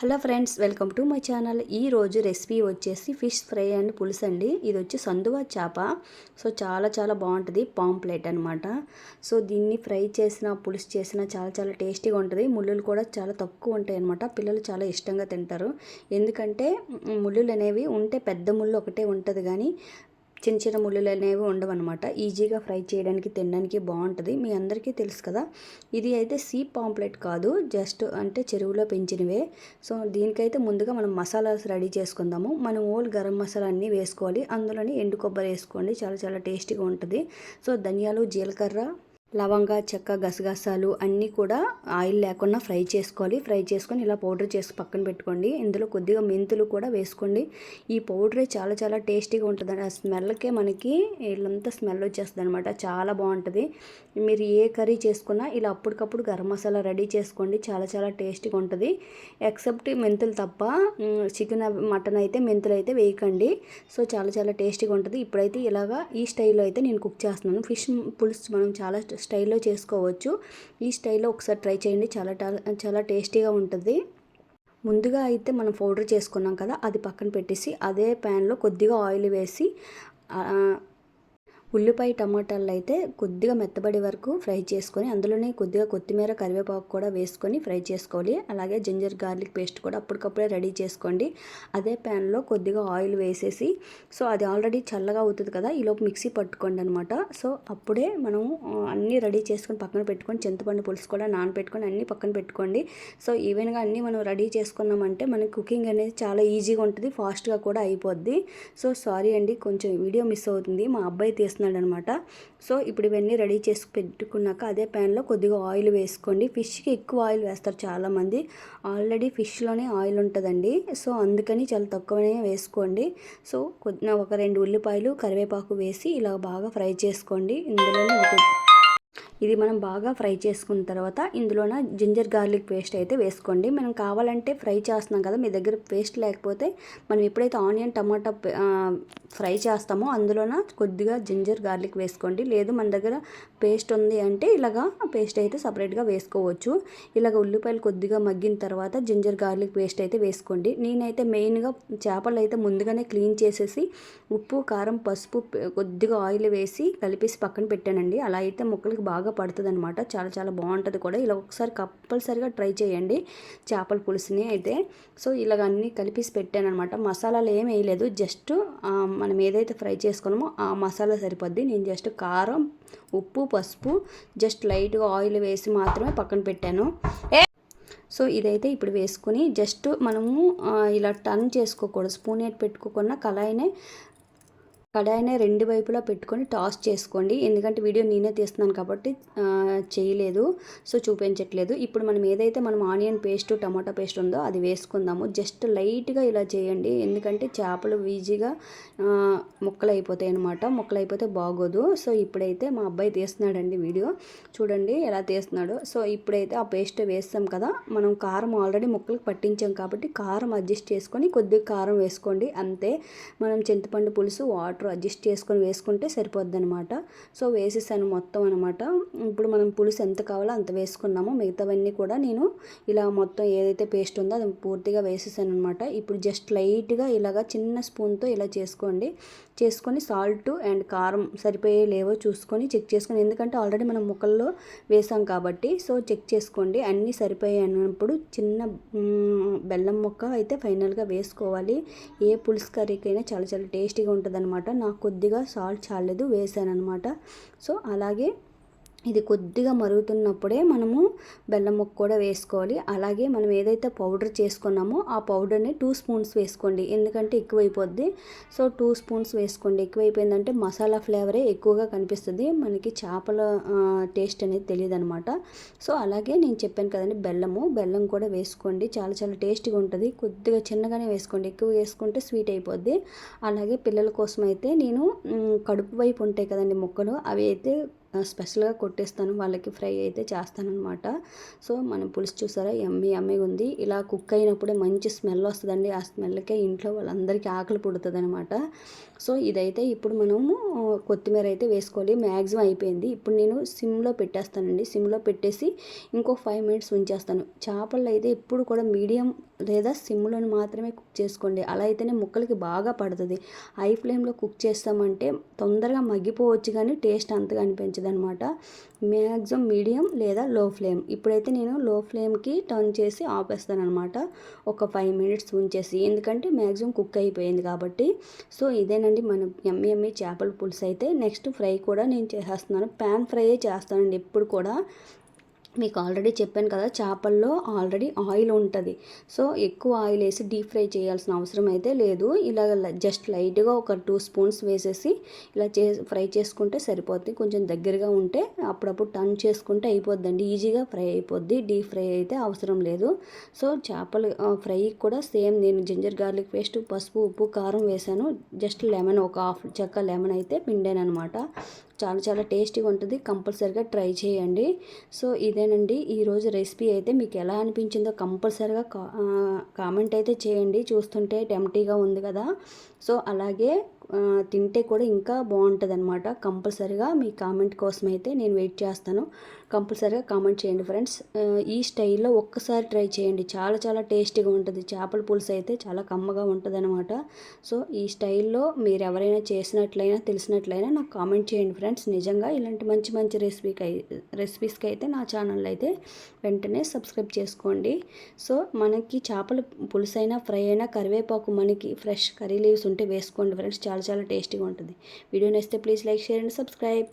Hello friends welcome to my channel. ఈ రోజు recipe వచ్చేసి ఫిష్ ఫ్రై అండ్ పులుసు అండి. ఇది వచ్చి సందువా చేప. సో చాలా చాలా బాగుంటుంది. పాంప్లెట్ అనమాట సో దీన్ని ఫ్రై చేసిన పులుసు చేసిన చాలా చాలా టేస్టీగా ఉంటుంది. ముళ్ళులు కూడా చాలా తక్కువ ఉంటాయి అనమాట పిల్లలు చాలా ఇష్టంగా తింటారు. ఎందుకంటే ముళ్ళులు అనేవి ఉంటే పెద్ద ముళ్ళు ఒకటే ఉంటుంది. కానీ చిన్న చిన్న ముళ్ళులు అనేవి ఉండవన్నమాట. ఈజీగా ఫ్రై చేయడానికి తినడానికి బాగుంటుంది. మీ అందరికీ తెలుసు కదా ఇది అయితే సీ పాంప్లెట్ కాదు జస్ట్ అంటే చెరువులో పెంచినవే. సో దీనికైతే ముందుగా మనం మసాలాస్ రెడీ చేసుకుందాము. మనం ఓల్ గరం మసాలా అన్నీ వేసుకోవాలి. అందులోని ఎండు కొబ్బరి వేసుకోండి. చాలా చాలా టేస్టీగా ఉంటుంది. సో ధనియాలు జీలకర్ర లవంగా చెక్క గసగసాలు అన్నీ కూడా ఆయిల్ లేకుండా ఫ్రై చేసుకోవాలి. ఫ్రై చేసుకొని ఇలా పౌడర్ చేసి పక్కన పెట్టుకోండి. ఇందులో కొద్దిగా మెంతులు కూడా వేసుకోండి. ఈ పౌడరే చాలా చాలా టేస్టీగా ఉంటుంది. ఆ స్మెల్కే మనకి ఇల్లంతా స్మెల్ వచ్చేస్తుంది అనమాట చాలా బాగుంటుంది. మీరు ఏ కర్రీ చేసుకున్నా ఇలా అప్పటికప్పుడు గరం మసాలా రెడీ చేసుకోండి. చాలా చాలా టేస్టీగా ఉంటుంది. ఎక్సెప్ట్ మెంతులు తప్ప చికెన్ మటన్ అయితే మెంతులు అయితే వేయకండి. సో చాలా చాలా టేస్టీగా ఉంటుంది. ఇప్పుడైతే ఇలాగా ఈ స్టైల్లో అయితే నేను కుక్ చేస్తున్నాను. ఫిష్ పులుసు మనం చాలా స్టైల్లో చేసుకోవచ్చు. ఈ స్టైల్లో ఒకసారి ట్రై చేయండి. చాలా టా- చాలా టేస్టీగా ఉంటుంది. ముందుగా అయితే మనం పౌడర్ చేసుకున్నాం కదా అది పక్కన పెట్టేసి అదే ప్యాన్లో కొద్దిగా ఆయిల్ వేసి ఉల్లిపాయ టమాటాలు అయితే కొద్దిగా మెత్తబడే వరకు ఫ్రై చేసుకొని అందులోనే కొద్దిగా కొత్తిమీర కరివేపాకు కూడా వేసుకొని ఫ్రై చేసుకోవాలి. అలాగే జింజర్ గార్లిక్ పేస్ట్ కూడా అప్పటికప్పుడే రెడీ చేసుకోండి. అదే ప్యాన్లో కొద్దిగా ఆయిల్ వేసేసి సో అది ఆల్రెడీ చల్లగా అవుతుంది కదా ఈలోపు మిక్సీ పట్టుకోండి అనమాట సో అప్పుడే మనం అన్నీ రెడీ చేసుకొని పక్కన పెట్టుకొని చింతపండు పులుసు కూడా నానబెట్టుకొని అన్నీ పక్కన పెట్టుకోండి. సో ఈవెన్గా అన్నీ మనం రెడీ చేసుకున్నామంటే మనకి కుకింగ్ అనేది చాలా ఈజీగా ఉంటుంది ఫాస్ట్గా కూడా అయిపోద్ది. సో సారీ అండి కొంచెం వీడియో మిస్ అవుతుంది. మా అబ్బాయి తీస్తున్నాడు అనమాట సో ఇప్పుడు ఇవన్నీ రెడీ చేసి పెట్టుకున్నాక అదే ప్యాన్లో కొద్దిగా ఆయిల్ వేసుకోండి. ఫిష్కి ఎక్కువ ఆయిల్ వేస్తారు చాలామంది. ఆల్రెడీ ఫిష్లోనే ఆయిల్ ఉంటుందండి. సో అందుకని చాలా తక్కువనే వేసుకోండి. సో కొద్ది ఒక రెండు ఉల్లిపాయలు కరివేపాకు వేసి ఇలా బాగా ఫ్రై చేసుకోండి. ఇందులోనే ఇది మనం బాగా ఫ్రై చేసుకున్న తర్వాత ఇందులోన జింజర్ గార్లిక్ పేస్ట్ అయితే వేసుకోండి. మనం కావాలంటే ఫ్రై చేస్తున్నాం కదా మీ దగ్గర పేస్ట్ లేకపోతే మనం ఎప్పుడైతే ఆనియన్ టమాటా ఫ్రై చేస్తామో అందులోన కొద్దిగా జింజర్ గార్లిక్ వేసుకోండి. లేదు మన దగ్గర పేస్ట్ ఉంది అంటే ఇలాగా పేస్ట్ అయితే సపరేట్గా వేసుకోవచ్చు. ఇలాగ ఉల్లిపాయలు కొద్దిగా మగ్గిన తర్వాత జింజర్ గార్లిక్ పేస్ట్ అయితే వేసుకోండి. నేనైతే మెయిన్గా చేపలు అయితే ముందుగానే క్లీన్ చేసేసి ఉప్పు కారం పసుపు కొద్దిగా ఆయిల్ వేసి కలిపేసి పక్కన పెట్టానండి. అలా అయితే ముక్కలకి బాగా పడుతుంది అనమాట చాలా చాలా బాగుంటుంది కూడా. ఇలా ఒకసారి కంపల్సరిగా ట్రై చేయండి. చేపల పులుసుని అయితే. సో ఇలాగ అన్నీ కలిపేసి పెట్టాను అనమాట మసాలాలు ఏం వేయలేదు. జస్ట్ మనం ఏదైతే ఫ్రై చేసుకున్నామో ఆ మసాలా సరిపోద్ది. నేను జస్ట్ కారం ఉప్పు పసుపు జస్ట్ లైట్గా ఆయిల్ వేసి మాత్రమే పక్కన పెట్టాను. సో ఇదైతే ఇప్పుడు వేసుకుని జస్ట్ మనము ఇలా టర్న్ చేసుకోకూడదు. స్పూన్ ఎట్ పెట్టుకోకుండా కళాయినే కడాయిని రెండు వైపులా పెట్టుకొని టాస్ చేసుకోండి. ఎందుకంటే వీడియో నేనే తీస్తున్నాను కాబట్టి చేయలేదు. సో చూపించట్లేదు. ఇప్పుడు మనం ఏదైతే మనం ఆనియన్ పేస్ట్ టమాటా పేస్ట్ ఉందో అది వేసుకుందాము. జస్ట్ లైట్గా ఇలా చేయండి. ఎందుకంటే చేపలు ఈజీగా ముక్కలు అయిపోతాయి అనమాట ముక్కలు అయిపోతే బాగోదు. సో ఇప్పుడైతే మా అబ్బాయి తీస్తున్నాడండి వీడియో. చూడండి ఎలా తీస్తున్నాడు. సో ఇప్పుడైతే ఆ పేస్ట్ వేస్తాం కదా మనం కారం ఆల్రెడీ ముక్కలకు పట్టించాం కాబట్టి కారం అడ్జస్ట్ చేసుకొని కొద్దిగా కారం వేసుకోండి. అంతే. మనం చింతపండు పులుసు వాటర్ అడ్జస్ట్ చేసుకొని వేసుకుంటే సరిపోద్ది అనమాట సో వేసేసాను మొత్తం అనమాట ఇప్పుడు మనం పులుసు ఎంత కావాలో అంత వేసుకున్నాము. మిగతావన్నీ కూడా నేను ఇలా మొత్తం ఏదైతే పేస్ట్ ఉందో అది పూర్తిగా వేసేసాను అనమాట ఇప్పుడు జస్ట్ లైట్గా ఇలాగా చిన్న స్పూన్తో ఇలా చేసుకోండి. చేసుకొని సాల్ట్ అండ్ కారం సరిపోయే లేవో చూసుకొని చెక్ చేసుకొని ఎందుకంటే ఆల్రెడీ మనం ముక్కల్లో వేసాం కాబట్టి. సో చెక్ చేసుకోండి. అన్నీ సరిపోయాయి అన్నప్పుడు చిన్న బెల్లం ముక్క అయితే ఫైనల్గా వేసుకోవాలి. ఏ పులుసు కర్రీకైనా చాలా చాలా టేస్టీగా ఉంటుంది అనమాట నాకు కొద్దిగా సాల్ట్ చాలేదు వేసాను అనమాట సో అలాగే ఇది కొద్దిగా మరుగుతున్నప్పుడే మనము బెల్లం ముక్క కూడా వేసుకోవాలి. అలాగే మనం ఏదైతే పౌడర్ చేసుకున్నామో ఆ పౌడర్ని టూ స్పూన్స్ వేసుకోండి. ఎందుకంటే ఎక్కువైపోద్ది. సో టూ స్పూన్స్ వేసుకోండి. ఎక్కువైపోయిందంటే మసాలా ఫ్లేవరే ఎక్కువగా కనిపిస్తుంది. మనకి చేపల టేస్ట్ అనేది తెలియదు అనమాట సో అలాగే నేను చెప్పాను కదండి బెల్లము బెల్లం కూడా వేసుకోండి. చాలా చాలా టేస్టీగా ఉంటుంది. కొద్దిగా చిన్నగానే వేసుకోండి. ఎక్కువ వేసుకుంటే స్వీట్ అయిపోద్ది. అలాగే పిల్లల కోసం అయితే నేను కడుపు వైపు ఉంటాయి కదండి ముక్కలు అవి అయితే స్పెషల్గా కొట్టేస్తాను. వాళ్ళకి ఫ్రై అయితే చేస్తానన్నమాట. సో మనం పులుసు చూసారా? ఎమ్మి ఎమ్మిగా ఉంది. ఇలా కుక్ అయినప్పుడే మంచి స్మెల్ వస్తుందండి. ఆ స్మెల్కే ఇంట్లో వాళ్ళందరికీ ఆకలి పుడుతుంది అనమాట సో ఇదైతే ఇప్పుడు మనము కొత్తిమీర అయితే వేసుకోవాలి. మ్యాక్సిమం అయిపోయింది. ఇప్పుడు నేను సిమ్లో పెట్టేస్తానండి. సిమ్లో పెట్టేసి ఇంకో ఫైవ్ మినిట్స్ ఉంచేస్తాను. చేపలు అయితే ఎప్పుడు కూడా మీడియం లేదా సిమ్లోని మాత్రమే కుక్ చేసుకోండి. అలా అయితేనే ముక్కలకి బాగా పడుతుంది. హై ఫ్లేమ్లో కుక్ చేస్తామంటే తొందరగా మగ్గిపోవచ్చు కానీ టేస్ట్ అంతగా అనిపించదు అనమాట మ్యాక్సిమం మీడియం లేదా లో ఫ్లేమ్. ఇప్పుడైతే నేను లో ఫ్లేమ్కి టర్న్ చేసి ఆపేస్తాను అనమాట ఒక ఫైవ్ మినిట్స్ ఉంచేసి. ఎందుకంటే మ్యాక్సిమం కుక్ అయిపోయింది కాబట్టి. సో ఇదేనండి మన ఎమ్మి ఎమ్మి చేపల పులుసు అయితే నెక్స్ట్ ఫ్రై కూడా నేను చేసేస్తున్నాను. ప్యాన్ ఫ్రైయే చేస్తానండి ఎప్పుడు కూడా. మీకు ఆల్రెడీ చెప్పాను కదా చేపల్లో ఆల్రెడీ ఆయిల్ ఉంటుంది. సో ఎక్కువ ఆయిల్ వేసి డీప్ ఫ్రై చేయాల్సిన అవసరం అయితే లేదు. ఇలా జస్ట్ లైట్గా ఒక టూ స్పూన్స్ వేసేసి ఇలా చే ఫ్రై చేసుకుంటే సరిపోద్ది. కొంచెం దగ్గరగా ఉంటే అప్పుడప్పుడు టర్న్ చేసుకుంటే అయిపోద్దండి. ఈజీగా ఫ్రై అయిపోద్ది. డీప్ ఫ్రై అయితే అవసరం లేదు. సో చేపలు ఫ్రై కూడా సేమ్ నేను జింజర్ గార్లిక్ పేస్ట్ పసుపు ఉప్పు కారం వేసాను. జస్ట్ లెమన్ ఒక హాఫ్ చెక్క లెమన్ అయితే పిండాను అనమాట చాలా చాలా టేస్టీగా ఉంటుంది. కంపల్సరీగా ట్రై చేయండి. సో ఇదేనండి. ఈరోజు రెసిపీ అయితే మీకు ఎలా అనిపించిందో కంపల్సరీగా కామెంట్ అయితే చేయండి. చూస్తుంటే టెంప్టీగా ఉంది కదా. సో అలాగే తింటే కూడా ఇంకా బాగుంటుంది అనమాట కంపల్సరిగా మీ కామెంట్ కోసం అయితే నేను వెయిట్ చేస్తాను. కంపల్సరిగా కామెంట్ చేయండి ఫ్రెండ్స్. ఈ స్టైల్లో ఒక్కసారి ట్రై చేయండి. చాలా చాలా టేస్టీగా ఉంటుంది. చేపల పులుసు అయితే చాలా కమ్మగా ఉంటుంది అనమాట సో ఈ స్టైల్లో మీరు ఎవరైనా చేసినట్లయినా తెలిసినట్లయినా నాకు కామెంట్ చేయండి ఫ్రెండ్స్. నిజంగా ఇలాంటి మంచి మంచి రెసిపీకి రెసిపీస్కి అయితే నా ఛానల్ అయితే వెంటనే సబ్స్క్రైబ్ చేసుకోండి. సో మనకి చేపల పులుసైనా ఫ్రై అయినా కరివేపాకు మనకి ఫ్రెష్ కర్రీ లీవ్స్ ఉంటే వేసుకోండి ఫ్రెండ్స్. చాలా చాలా టేస్టీగా ఉంటుంది. వీడియో నచ్చితే please like share and subscribe.